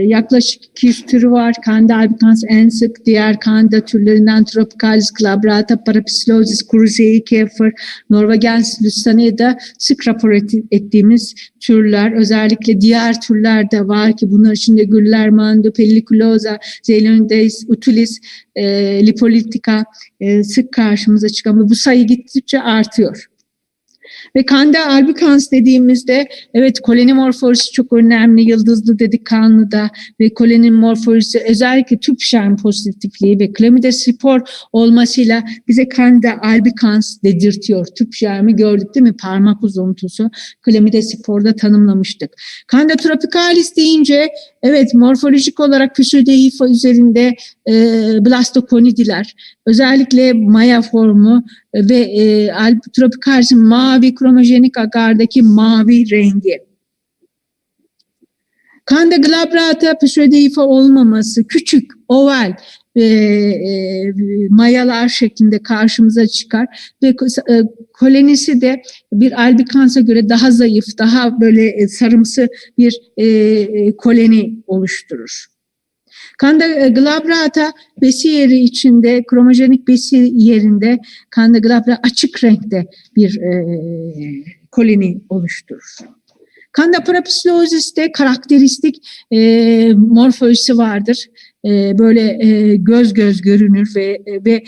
Yaklaşık 200 türü var. Candida albicans en sık. Diğer Candida türlerinden Tropicalis, Glabrata, Parapsilosis, Kurusei, Kefir, Norvagens, Lucanida sık rapor et- ettiğimiz türler. Özellikle diğer türler de var ki bunlar içinde Güller, Mando, Pelliculosa, Zeylonides, Utilis, e, Lipolitica e, sık karşımıza çıkan bu sayı gittikçe artıyor. Ve Candida albicans dediğimizde evet koloni morfolojisi çok önemli. Yıldızlı dedik kanlıda ve koloni morfolojisi özellikle tüp şerm pozitifliği ve klamidospor olmasıyla bize Candida albicans dedirtiyor. Tüp şermi gördük değil mi? Parmak uzuntusu klamidosporda tanımlamıştık. Candida tropicalis deyince evet morfolojik olarak Pseudohifa üzerinde e, blastokonidiler özellikle maya formu ve e, Alp tropicalis'in mavi kromojenik agardaki mavi rengi. Kanda glabrata pseudohifa olmaması, küçük, oval e, e, mayalar şeklinde karşımıza çıkar ve e, kolonisi de bir albikansa göre daha zayıf, daha böyle e, sarımsı bir e, e, koloni oluşturur. Kanda e, glabrata besi yeri içinde, kromojenik besi yerinde kanda glabrata açık renkte bir e, koloni oluşturur. Kanda parapsilosis de karakteristik e, morfolojisi vardır. E, böyle e, göz göz görünür ve e, ve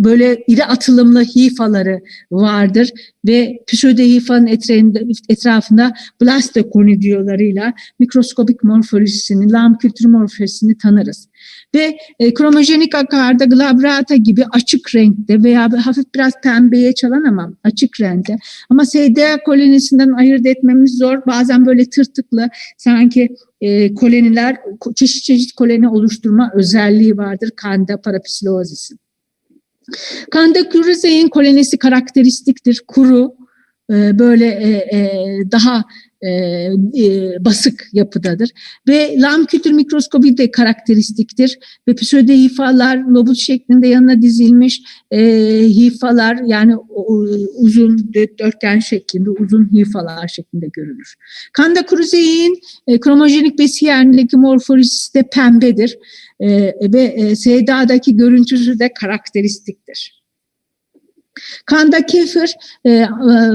böyle iri atılımlı hifaları vardır ve pseudohifanın etrafında, etrafında blastokonidiyolarıyla mikroskobik morfolojisini, lam kültür morfolojisini tanırız. Ve e, kromojenik akarda glabrata gibi açık renkte veya hafif biraz pembeye çalan ama açık renkte. Ama SDA kolonisinden ayırt etmemiz zor. Bazen böyle tırtıklı sanki e, koloniler çeşit çeşit koloni oluşturma özelliği vardır Candida parapsilosis'in. Candida cruze'in kolonisi karakteristiktir. Kuru, e, böyle e, e, daha e, e, basık yapıdadır. Ve lam kültür mikroskobi de karakteristiktir. Ve pseudohifalar lobut şeklinde yanına dizilmiş e, hifalar yani uzun dö- dörtgen şeklinde uzun hifalar şeklinde görülür. Kanda kruzeyin e, kromojenik besi morfolojisi de pembedir. E, ve e, SDA'daki görüntüsü de karakteristiktir. Kanda kefir, e, e,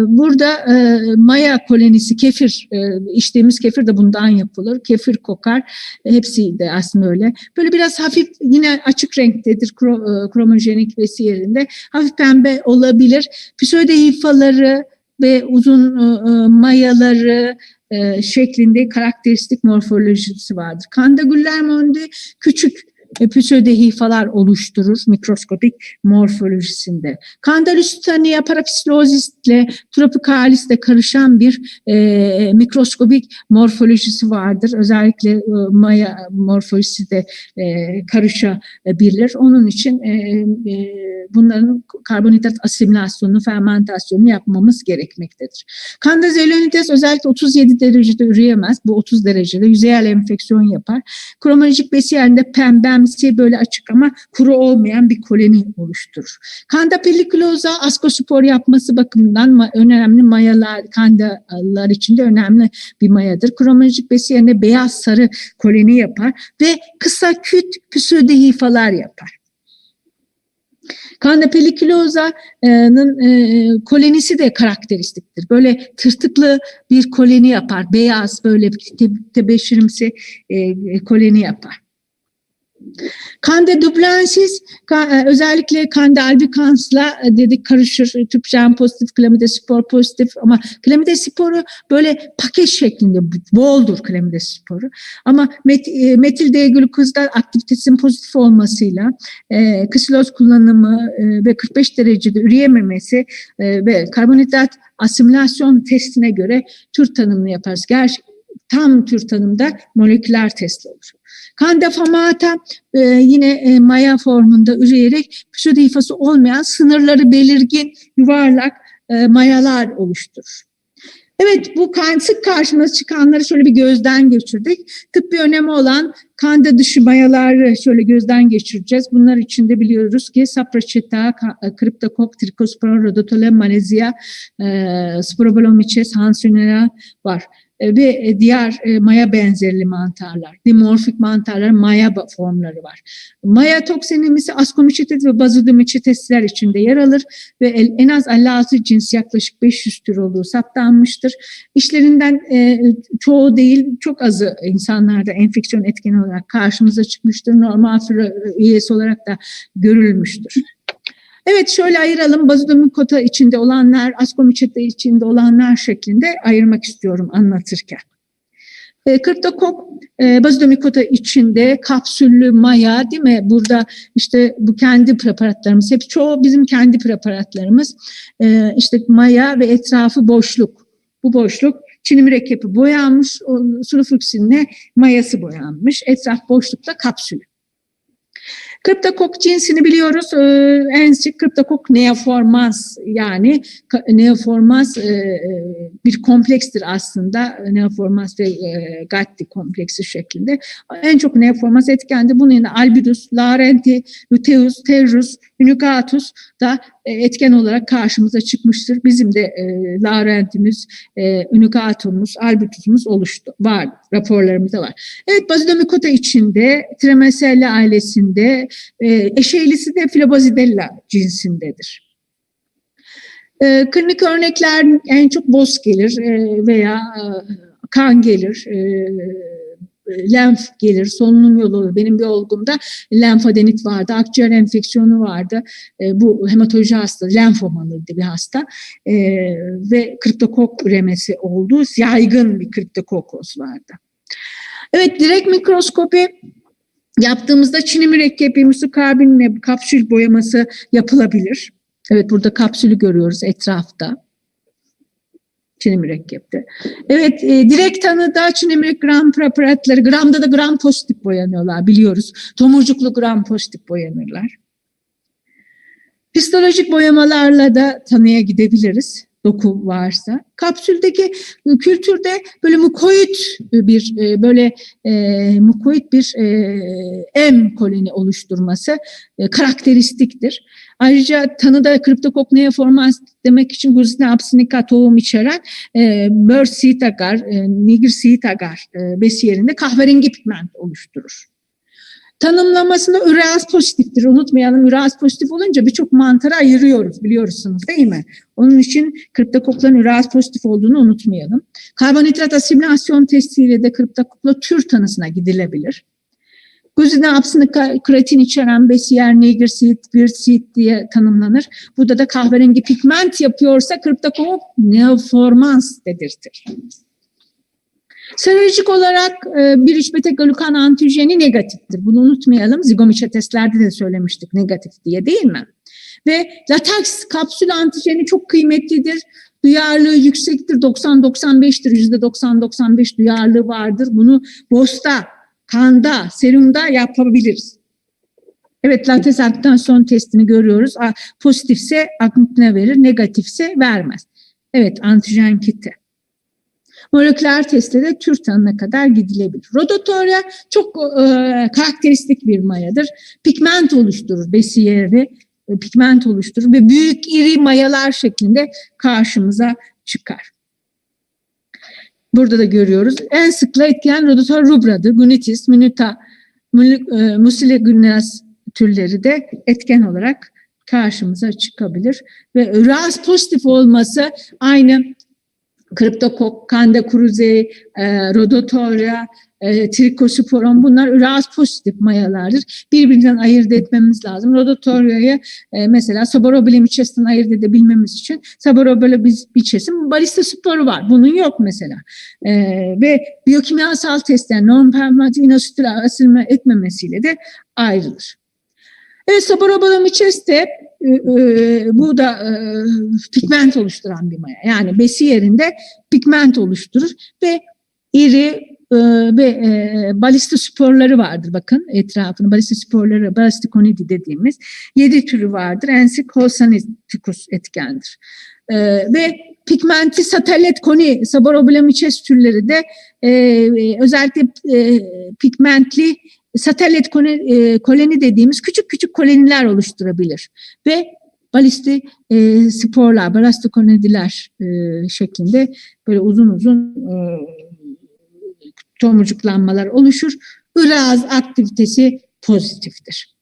burada e, maya kolonisi kefir, e, içtiğimiz kefir de bundan yapılır. Kefir kokar, hepsi de aslında öyle. Böyle biraz hafif yine açık renktedir e, kromojenik besi yerinde. Hafif pembe olabilir. Pseudohifaları ve uzun e, e, mayaları e, şeklinde karakteristik morfolojisi vardır. Kanda Güllermonde küçük e, pseudohifalar oluşturur mikroskopik morfolojisinde. Kandalustania parapsilosis ile tropicalis de karışan bir e, mikroskopik morfolojisi vardır. Özellikle e, maya morfolojisi de e, karışabilir. Onun için e, e, bunların karbonhidrat asimilasyonunu, fermentasyonunu yapmamız gerekmektedir. Kanda zelonides özellikle 37 derecede üreyemez. Bu 30 derecede yüzeyel enfeksiyon yapar. Kromolojik besi yerinde pembemsi böyle açık ama kuru olmayan bir koloni oluşturur. Kanda pelliculosa askospor yapması bakımından önemli mayalar, kandalar içinde önemli bir mayadır. Kromolojik besi yerine beyaz sarı koloni yapar ve kısa küt pseudohifalar yapar. Kanda pelliculosa'nın e, kolonisi de karakteristiktir. Böyle tırtıklı bir koloni yapar. Beyaz böyle te- tebeşirimsi e, koloni yapar. Kanda dublensis özellikle Kanda albicans'la e, dedik karışır. Tüpşen pozitif, klamidospor pozitif ama klamidosporu böyle paket şeklinde boldur klamidosporu. Ama met, e, metil D-glukozda aktivitesinin pozitif olmasıyla e, kisiloz kullanımı e, ve 45 derecede üreyememesi e, ve karbonhidrat asimilasyon testine göre tür tanımını yaparız. Gerçi tam tür tanımda moleküler test olur. Kandafamata e, yine e, maya formunda üreyerek pseudohifası olmayan sınırları belirgin yuvarlak e, mayalar oluşturur. Evet bu kan, sık karşımıza çıkanları şöyle bir gözden geçirdik. Tıbbi önemi olan kanda dışı mayaları şöyle gözden geçireceğiz. Bunlar içinde biliyoruz ki saprocheta, kriptokok, trikospora, rhodotole, malezia, e, sporobolomices, hansonella var. E, ve e, diğer e, maya benzerli mantarlar, dimorfik mantarlar, maya formları var. Maya toksinimisi askomycetes ve bazidomycetesler içinde yer alır ve en az 56 cins yaklaşık 500 tür olduğu saptanmıştır. İşlerinden çoğu değil, çok azı insanlarda enfeksiyon etkeni olarak karşımıza çıkmıştır. Normal flora üyesi olarak da görülmüştür. Evet şöyle ayıralım. Bazidomykota içinde olanlar, askomycete içinde olanlar şeklinde ayırmak istiyorum anlatırken. E, Kırktakok e, bazidomykota içinde kapsüllü maya değil mi? Burada işte bu kendi preparatlarımız, hep çoğu bizim kendi preparatlarımız. E, işte maya ve etrafı boşluk. Bu boşluk Çin'i mürekkebi boyanmış, sulfuriksinle mayası boyanmış. Etraf boşlukta kapsül. Kriptokok cinsini biliyoruz. Ee, en sık kriptokok neoformans yani neoformans e, e, bir komplekstir aslında. Neoformans ve e, Gatti kompleksi şeklinde. En çok neoformans etkendi. Bunun yanında albidus, larenti, luteus, terrus, unicatus da etken olarak karşımıza çıkmıştır. Bizim de e, larentimiz, e, unicatumuz, albitusumuz oluştu. Var, raporlarımızda var. Evet, Basidomycota içinde, Tremacella ailesinde, e, eşeğlisi de Filobazidella cinsindedir. E, klinik örnekler en çok boz gelir e, veya e, kan gelir, e, lenf gelir, solunum yolu. Benim bir olgumda lenfadenit vardı, akciğer enfeksiyonu vardı. E, bu hematoloji hasta, lenfomalıydı bir hasta e, ve kriptokok üremesi oldu. Yaygın bir kriptokokos vardı. Evet, direkt mikroskopi yaptığımızda çini mürekkebi, musikarbinle kapsül boyaması yapılabilir. Evet, burada kapsülü görüyoruz etrafta. Çini mürekkepte. Evet, e, direkt tanıda çini mürek gram preparatları, gramda da gram pozitif boyanıyorlar biliyoruz. Tomurcuklu gram pozitif boyanırlar. Histolojik boyamalarla da tanıya gidebiliriz doku varsa. Kapsüldeki e, kültürde böyle mukoid bir e, böyle e, mukoid bir e, M koloni oluşturması e, karakteristiktir. Ayrıca tanıda kriptokok neoformans demek için Guzina absinica tohum içeren e, bör seed e, nigir seed agar e, besiyerinde kahverengi pigment oluşturur. Tanımlamasında üreaz pozitiftir. Unutmayalım üreaz pozitif olunca birçok mantara ayırıyoruz biliyorsunuz değil mi? Onun için kriptokokların üreaz pozitif olduğunu unutmayalım. Karbonhidrat asimilasyon testiyle de kriptokokla tür tanısına gidilebilir. Guzina absinika kreatin içeren besiyer nigirsit, virsit diye tanımlanır. Burada da kahverengi pigment yapıyorsa kriptokok neoformans dedirtir. Serolojik olarak e, bir iç beta glukan antijeni negatiftir. Bunu unutmayalım. Zigomiçe testlerde de söylemiştik negatif diye değil mi? Ve lateks kapsül antijeni çok kıymetlidir. Duyarlılığı yüksektir. 90-95'tir. %90-95 duyarlılığı vardır. Bunu BOS'ta, kanda, serumda yapabiliriz. Evet, lates aktansiyon testini görüyoruz. Pozitifse agnitine verir, negatifse vermez. Evet, antijen kiti. Moleküler testte de tür tanına kadar gidilebilir. Rodotorya çok e, karakteristik bir mayadır. Pigment oluşturur besiyeri, e, pigment oluşturur ve büyük iri mayalar şeklinde karşımıza çıkar. Burada da görüyoruz. En sıkla etkilen rodotor rubradır. Gunitis, minuta, e, mucilaginous türleri de etken olarak karşımıza çıkabilir. Ve RAS pozitif olması aynı kriptokok, kanda cruzi, e, rodotorya, e, trikosporon bunlar üreaz pozitif mayalardır. Birbirinden ayırt etmemiz lazım. Rodotorya'yı e, mesela Saborobilemices'ten ayırt edebilmemiz için Saborobilemices'in balista sporu var. Bunun yok mesela. E, ve biyokimyasal testler non-permanent inositol asilme etmemesiyle de ayrılır. Evet, Saborobilemices'te e, e, bu da e, pigment oluşturan bir maya. Yani besi yerinde pigment oluşturur ve iri ve e, balista sporları vardır bakın etrafını balista sporları balastikonidi dediğimiz yedi türü vardır. En sık Holsaniticus etkendir. E, ve pigmenti satellit koni Saborobilemices türleri de e, özellikle e, pigmentli satellit koloni, koloni dediğimiz küçük küçük koloniler oluşturabilir ve balisti e, sporlar, balastokonediler e, şeklinde böyle uzun uzun e, tomurcuklanmalar oluşur. Iraz aktivitesi pozitiftir.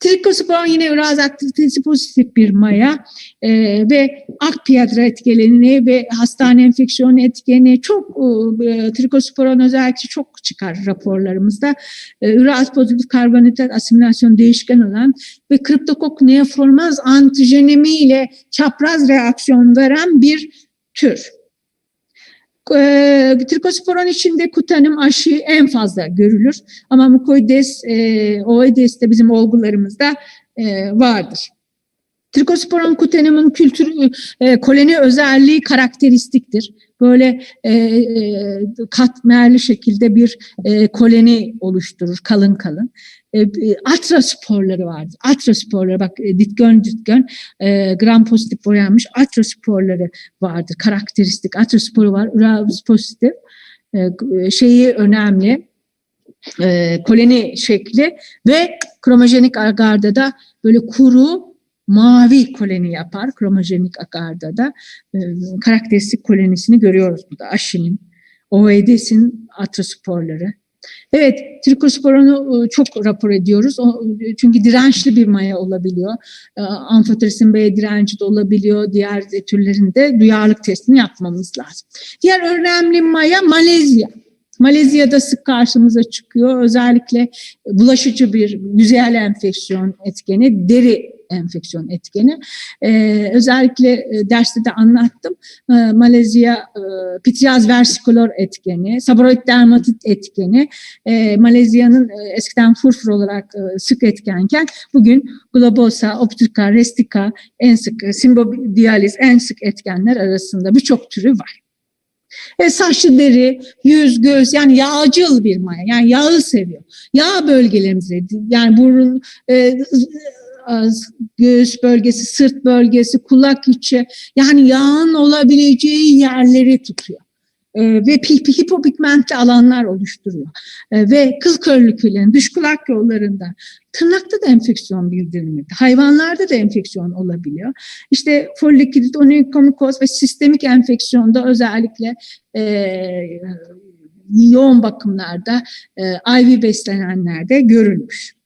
Trikosporon yine iraz aktivitesi pozitif bir maya e, ve akpiyadra etkileni ve hastane enfeksiyonu etkeni çok e, trikosporon özellikle çok çıkar raporlarımızda. E, iraz pozitif karbonhidrat asimilasyon değişken olan ve kriptokok neoformaz antijenemi ile çapraz reaksiyon veren bir tür. E, trikosporon içinde kutanim aşı en fazla görülür ama mukoides, e, oides de bizim olgularımızda e, vardır. Trikosporon kutenimin kültürü, e, koloni özelliği karakteristiktir. Böyle e, e, katmerli şekilde bir e, koloni oluşturur, kalın kalın. E, atrasporları vardır. Atrasporları bak e, ditgön ditgön e, gram pozitif boyanmış atrasporları vardır. Karakteristik atrasporu var. Uraz pozitif e, şeyi önemli. E, koloni şekli ve kromojenik agarda da böyle kuru mavi koloni yapar. Kromojenik agarda da e, karakteristik kolonisini görüyoruz burada. Aşinin, OED'sin atrosporları. Evet, trikosporonu çok rapor ediyoruz. Çünkü dirençli bir maya olabiliyor. Amfoterisin B direnci de olabiliyor. Diğer türlerinde duyarlılık testini yapmamız lazım. Diğer önemli maya Malezya. Malezya'da sık karşımıza çıkıyor. Özellikle bulaşıcı bir yüzeyel enfeksiyon etkeni, deri enfeksiyon etkeni. Ee, özellikle e, derste de anlattım. Ee, Malezya e, pityaz versikolor etkeni, saboroid dermatit etkeni. Ee, Malezya'nın e, eskiden furfur olarak e, sık etkenken bugün globosa, optika, restika en sık, simbodializ en sık etkenler arasında birçok türü var. E, saçlı deri, yüz, göz yani yağcıl bir maya. Yani yağı seviyor. Yağ bölgelerimizi yani burun, e, göğüs bölgesi, sırt bölgesi, kulak içi yani yağın olabileceği yerleri tutuyor. E, ve hipopigmentli alanlar oluşturuyor. E, ve kıl körlüklerin dış kulak yollarında tırnakta da enfeksiyon bildirilmekte. Hayvanlarda da enfeksiyon olabiliyor. İşte folikidit, onikomikoz ve sistemik enfeksiyonda özellikle e, yoğun bakımlarda e, IV beslenenlerde görülmüş.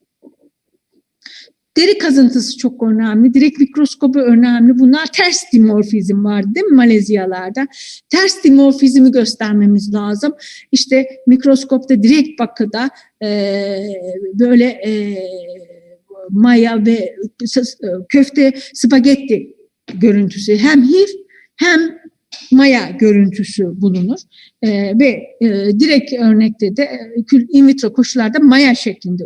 Deri kazıntısı çok önemli. Direkt mikroskobu önemli. Bunlar ters dimorfizm var değil mi Malezyalarda? Ters dimorfizmi göstermemiz lazım. İşte mikroskopta direkt bakıda e, böyle e, maya ve köfte spagetti görüntüsü hem hif hem maya görüntüsü bulunur e, ve e, direkt örnekte de e, in vitro koşullarda maya şeklinde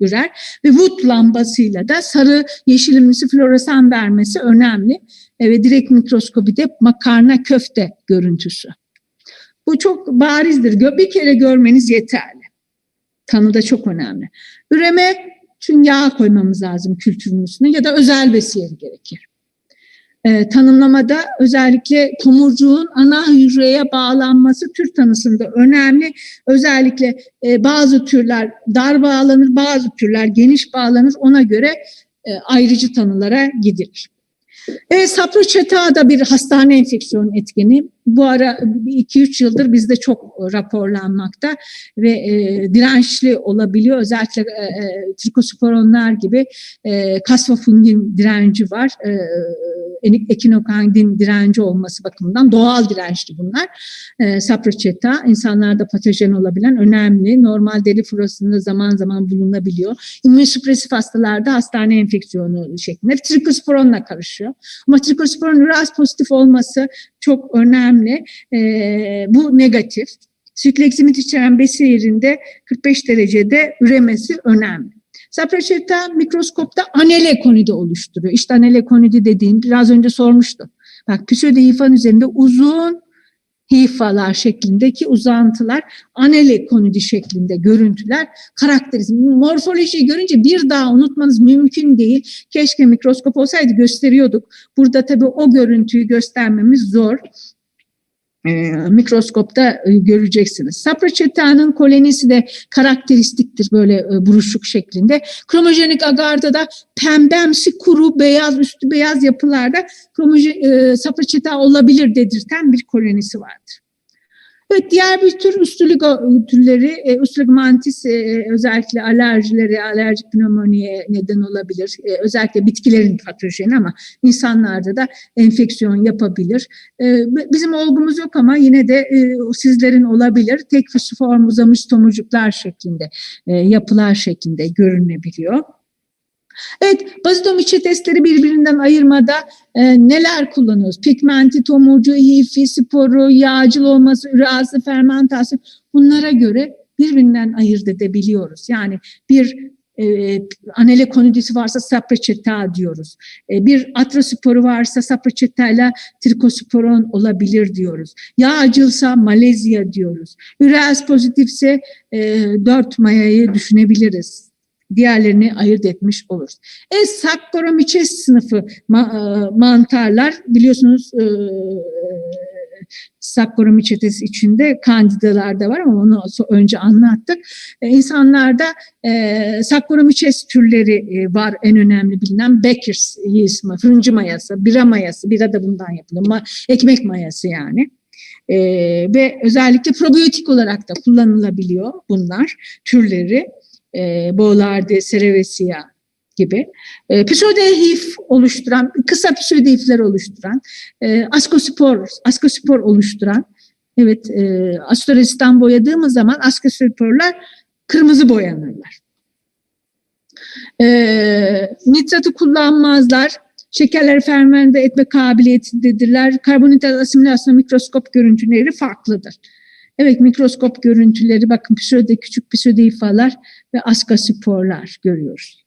ürer ve Wood lambasıyla da sarı yeşilimsi floresan vermesi önemli e, ve direkt mikroskopide makarna köfte görüntüsü. Bu çok barizdir. Bir kere görmeniz yeterli. Tanıda çok önemli. Üreme için yağ koymamız lazım kültürün üstüne ya da özel besiyeri gerekir e, tanımlamada özellikle tomurcuğun ana hücreye bağlanması tür tanısında önemli. Özellikle e, bazı türler dar bağlanır, bazı türler geniş bağlanır. Ona göre e, ayrıcı tanılara gidilir. Evet, Saproçeta da bir hastane enfeksiyon etkeni. Bu ara 2-3 yıldır bizde çok raporlanmakta ve e, dirençli olabiliyor. Özellikle e, e, trikosporonlar gibi e, kasvafungin direnci var. E, ekinokandin direnci olması bakımından doğal dirençli bunlar. E, saproçeta insanlarda patojen olabilen önemli. Normal deri florasında zaman zaman bulunabiliyor. İmmünsüpresif hastalarda hastane enfeksiyonu şeklinde trikosporonla karışıyor. Ama trikosporon uraz pozitif olması çok önemli. E, bu negatif. Sikleksimit içeren besi yerinde 45 derecede üremesi önemli. Saprocheta mikroskopta anelekonidi oluşturuyor. İşte anelekonidi dediğim biraz önce sormuştum. Bak pseudohifan üzerinde uzun hifalar şeklindeki uzantılar anelekonidi şeklinde görüntüler karakterizm. Morfolojiyi görünce bir daha unutmanız mümkün değil. Keşke mikroskop olsaydı gösteriyorduk. Burada tabii o görüntüyü göstermemiz zor e, mikroskopta e, göreceksiniz. Saproçeta'nın kolonisi de karakteristiktir böyle e, buruşuk şeklinde. Kromojenik agarda da pembemsi kuru beyaz üstü beyaz yapılarda kromojen, e, saproçeta olabilir dedirten bir kolonisi vardır. Evet diğer bir tür üstülük türleri, e, üstülük mantis e, özellikle alerjileri, alerjik pneumoniye neden olabilir. E, özellikle bitkilerin patojeni ama insanlarda da enfeksiyon yapabilir. E, bizim olgumuz yok ama yine de e, sizlerin olabilir. Tek form uzamış tomurcuklar şeklinde, e, yapılar şeklinde görünebiliyor. Evet, bazitomiçe testleri birbirinden ayırmada e, neler kullanıyoruz? Pigmenti, tomurcu, hifi, sporu, yağcıl olması, ürası, fermentasyon bunlara göre birbirinden ayırt edebiliyoruz. Yani bir e, anelekonidisi varsa saprocheta diyoruz. E, bir atrosporu varsa saprocheta ile trikosporon olabilir diyoruz. Yağcılsa Malezya diyoruz. Üreaz pozitifse e, dört mayayı düşünebiliriz diğerlerini ayırt etmiş oluruz. E, Saccharomyces sınıfı e, mantarlar biliyorsunuz e, Saccharomyces içinde kandidalar da var ama onu önce anlattık. E, insanlarda e, Saccharomyces türleri e, var en önemli bilinen Becker's yeast fırıncı mayası, bira mayası, bira da bundan yapılır, ekmek mayası yani. Ee, ve özellikle probiyotik olarak da kullanılabiliyor bunlar türleri e, Boğlardı, Cerevisia gibi. E, pseudohif oluşturan, kısa pseudohifler oluşturan, e, askospor, askospor oluşturan, evet e, astorestan boyadığımız zaman askosporlar kırmızı boyanırlar. E, nitratı kullanmazlar. Şekerleri fermente etme kabiliyetindedirler. Karbonhidrat asimilasyon mikroskop görüntüleri farklıdır. Evet mikroskop görüntüleri bakın pseudo küçük pseudoifalar ve askasporlar görüyoruz.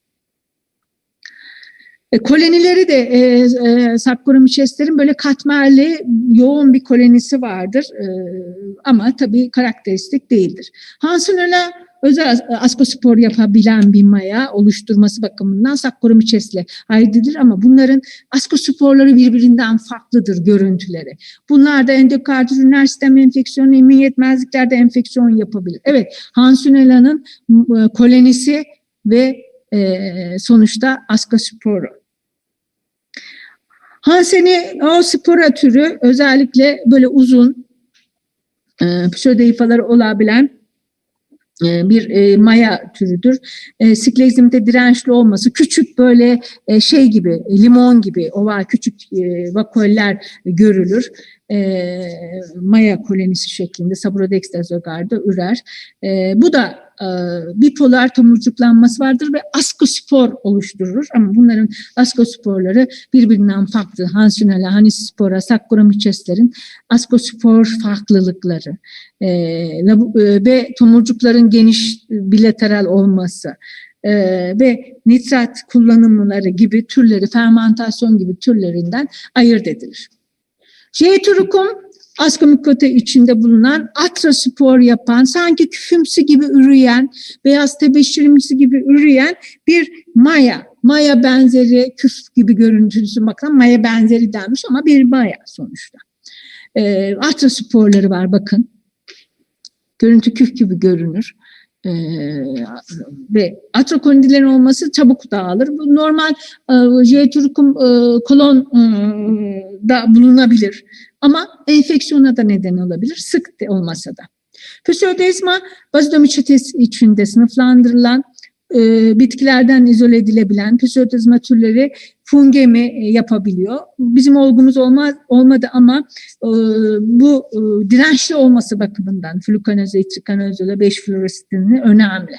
E, kolonileri de e, e, Saccharomyces'lerin böyle katmerli yoğun bir kolonisi vardır e, ama tabii karakteristik değildir. Hansenöla özel askospor yapabilen bir maya oluşturması bakımından Saccharomyces'le ayrıdır ama bunların askosporları birbirinden farklıdır görüntüleri. Bunlar da endokardit üriner sistem enfeksiyonu, immün yetmezliklerde enfeksiyon yapabilir. Evet, Hansenöla'nın e, kolonisi ve e, sonuçta askosporu. Hanseni o spora türü özellikle böyle uzun e, pseudoifaları olabilen e, bir e, maya türüdür. E, siklezimde dirençli olması, küçük böyle e, şey gibi, limon gibi oval küçük e, vakoller görülür. E, maya kolonisi şeklinde Sabrodex dezogarda ürer. E, bu da e, bipolar tomurcuklanması vardır ve askospor oluşturur. Ama bunların askosporları birbirinden farklı. Hansinella, Hanispora, Saccharomyces'lerin askospor farklılıkları e, ve tomurcukların geniş bilateral olması e, ve nitrat kullanımları gibi türleri, fermentasyon gibi türlerinden ayırt edilir. J-Turkum askomikote içinde bulunan atraspor yapan, sanki küfümsü gibi üreyen, beyaz tebeşirimsi gibi üreyen bir maya. Maya benzeri, küf gibi görüntüsü bakın maya benzeri denmiş ama bir maya sonuçta. E, atrasporları var bakın. Görüntü küf gibi görünür. Ee, ve atrokondilerin olması çabuk dağılır. Bu normal e, e, kolon e, da bulunabilir. Ama enfeksiyona da neden olabilir, sık olmasa da. Pseudoezma bazidomiçetes içinde sınıflandırılan e, bitkilerden izole edilebilen pseudoezma türleri fungemi e, yapabiliyor. Bizim olgumuz olmaz, olmadı ama e, bu e, dirençli olması bakımından flukanoz, itrikanozole 5 fluorositini önemli.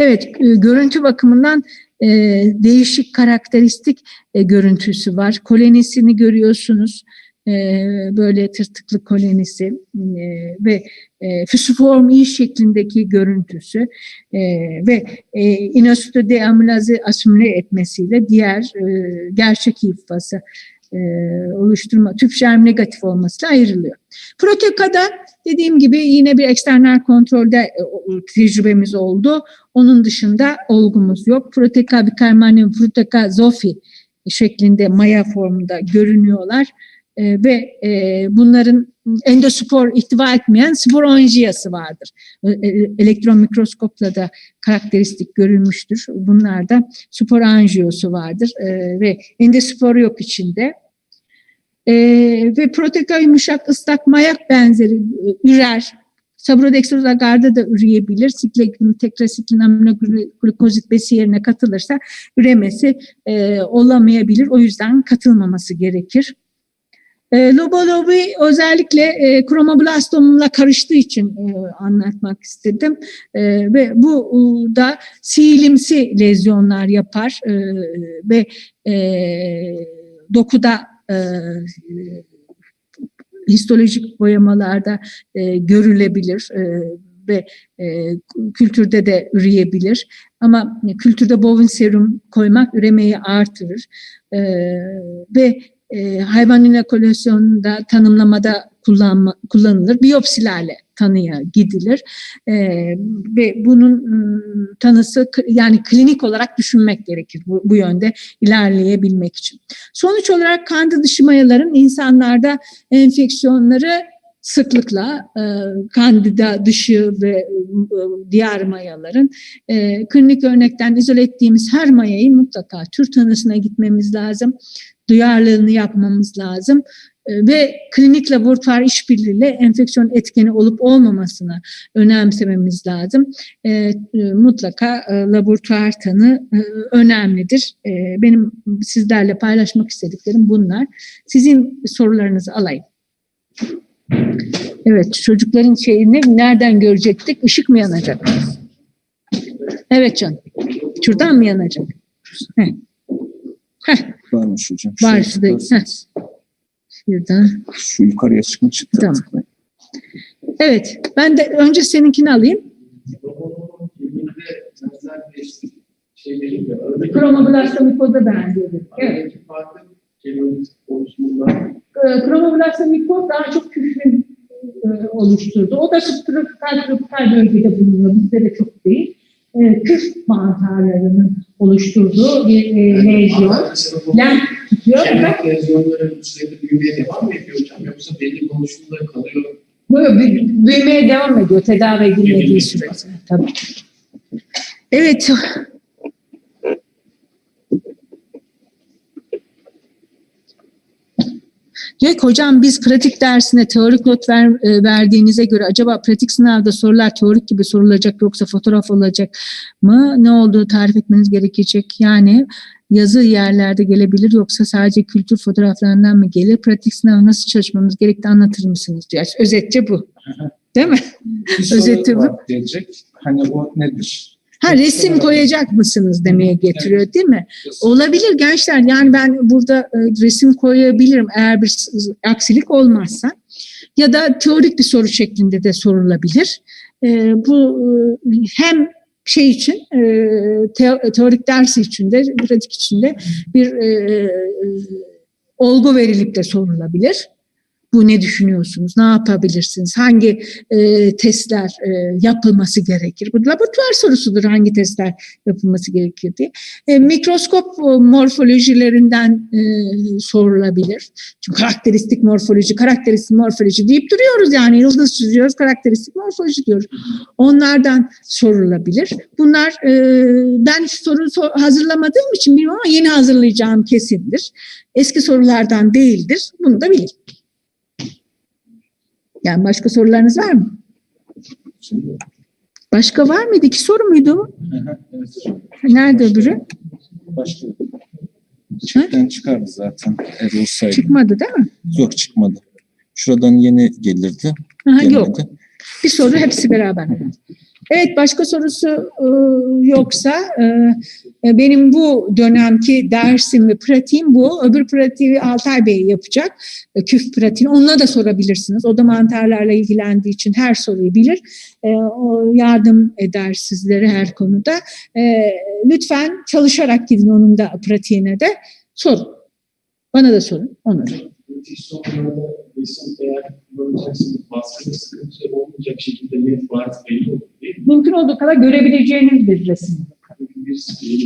Evet, e, görüntü bakımından e, değişik karakteristik e, görüntüsü var. Kolonisini görüyorsunuz. Ee, böyle tırtıklı kolonisi e, ve e, füsiform iyi şeklindeki görüntüsü e, ve e, inositodeamilazı asimile etmesiyle diğer e, gerçek ifası e, oluşturma, tüp germ negatif olmasıyla ayrılıyor. Protekada dediğim gibi yine bir eksternal kontrolde e, tecrübemiz oldu. Onun dışında olgumuz yok. Proteka bikarmanium, proteka zofi şeklinde maya formunda görünüyorlar e, ve e, bunların endospor ihtiva etmeyen sporanjiyası vardır. E, elektron mikroskopla da karakteristik görülmüştür. Bunlarda sporanjiyosu vardır e, ve endospor yok içinde. E, ve proteka yumuşak ıslak mayak benzeri e, ürer. Sabrodextrozagarda da üreyebilir. Siklekin, tetrasiklin aminoglukozit besi yerine katılırsa üremesi olamayabilir. O yüzden katılmaması gerekir. E, lobolobi özellikle e, kromoblastomla karıştığı için e, anlatmak istedim. E, ve bu e, da sihilimsi lezyonlar yapar e, ve e, dokuda e, histolojik boyamalarda e, görülebilir e, ve e, kültürde de üreyebilir. Ama kültürde bovin serum koymak üremeyi artırır e, ve e, hayvan inokülasyonunda tanımlamada kullanma, kullanılır. Biyopsilerle tanıya gidilir e, ve bunun ım, tanısı yani klinik olarak düşünmek gerekir bu, bu yönde ilerleyebilmek için. Sonuç olarak kanda dışı mayaların insanlarda enfeksiyonları sıklıkla e, kandida dışı ve e, diğer mayaların e, klinik örnekten izole ettiğimiz her mayayı mutlaka tür tanısına gitmemiz lazım. Duyarlılığını yapmamız lazım E, ve klinik laboratuvar işbirliğiyle enfeksiyon etkeni olup olmamasını önemsememiz lazım. E, e, mutlaka e, laboratuvar tanı e, önemlidir. E, benim sizlerle paylaşmak istediklerim bunlar. Sizin sorularınızı alayım. Evet, çocukların şeyini nereden görecektik? Işık mı yanacak? Evet can. Şuradan mı yanacak? Heh. Heh, Varmış hocam. Var, Şuraya şurada. şuradan. Şu yukarıya çıkma çıktı. Tamam. Evet, ben de önce seninkini alayım. Kromoblastomikoza benziyordu. Evet. E, kromoblastomikoz daha çok küfrün e, oluşturdu. O da tropikal tropikal bölgede bulunuyor. Bizde de çok değil. E, küf mantarlarının oluşturduğu bir e, lezyon. Lenf tutuyor. Kendi lezyonların sürekli büyümeye devam mı ediyor hocam? Yoksa belli konuşumda kalıyor. Böyle büy- büyümeye devam ediyor tedavi edilmediği sürece. Tabii. Evet. Ki hocam biz pratik dersine teorik not ver, e, verdiğinize göre acaba pratik sınavda sorular teorik gibi sorulacak yoksa fotoğraf olacak mı? Ne olduğunu tarif etmeniz gerekecek. Yani yazı yerlerde gelebilir yoksa sadece kültür fotoğraflarından mı gelir? Pratik sınavı nasıl çalışmamız gerektiğini anlatır mısınız? diyor. Özetçe bu. Değil mi? Bir Özeti bu. gelecek. Hani o nedir? Ha resim koyacak mısınız demeye getiriyor değil mi? Olabilir gençler yani ben burada e, resim koyabilirim eğer bir aksilik olmazsa. Ya da teorik bir soru şeklinde de sorulabilir. E, bu e, hem şey için teo- teorik dersi için de pratik için de bir olgu verilip de sorulabilir. Bu ne düşünüyorsunuz? Ne yapabilirsiniz? Hangi e, testler e, yapılması gerekir? Bu laboratuvar sorusudur hangi testler yapılması gerekir diye. E, mikroskop e, morfolojilerinden e, sorulabilir. Çünkü karakteristik morfoloji, karakteristik morfoloji deyip duruyoruz yani yıldız çiziyoruz, karakteristik morfoloji diyoruz. Onlardan sorulabilir. Bunlar e, ben soru sor- hazırlamadığım için bilmiyorum ama yeni hazırlayacağım kesindir. Eski sorulardan değildir. Bunu da bilin. Yani başka sorularınız var mı? Başka var mıydı? İki soru muydu? evet. Nerede öbürü? Başka. Çiftten çıkardı zaten. Eğer olsaydı. Çıkmadı değil mi? Yok çıkmadı. Şuradan yeni gelirdi. Aha, Gelmedi. yok. Bir soru hepsi beraber. Evet başka sorusu e, yoksa e, e, benim bu dönemki dersim ve pratiğim bu. Öbür pratiği Altay Bey yapacak. Küf pratiğini. Onunla da sorabilirsiniz. O da mantarlarla ilgilendiği için her soruyu bilir. O yardım eder sizlere her konuda. Lütfen çalışarak gidin onun da pratiğine de. Sorun. Bana da sorun. Onu da. Müthiş sonlarda resim eğer kullanacaksınız, baskıda sıkıntı olmayacak şekilde net bariz belli olur değil mi? Mümkün olduğu kadar görebileceğiniz bir resim.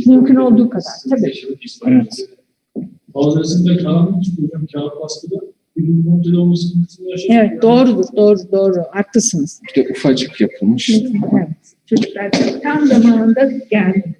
Mümkün olduğu kadar, tabii. Yaşadık İspanya'da. Bazı resimde karanlık çıkıyor hocam kağıt baskıda. Yaşadık. Evet doğrudur, doğru, doğru. Haklısınız. Bir de ufacık yapılmış. Evet. Çocuklar tam zamanında geldi.